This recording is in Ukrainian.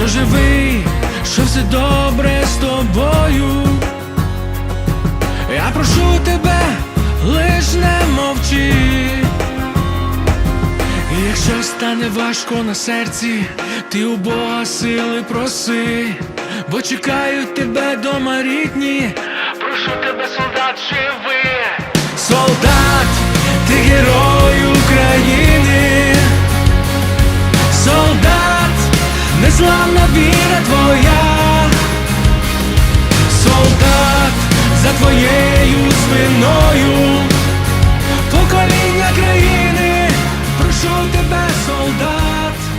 що живий, що все добре з тобою. Я прошу тебе, лиш не мовчи. І якщо стане важко на серці, ти у Бога сили проси, бо чекають тебе дома рідні. незламна віра твоя, солдат за твоєю спиною, покоління країни, прошу тебе, солдат.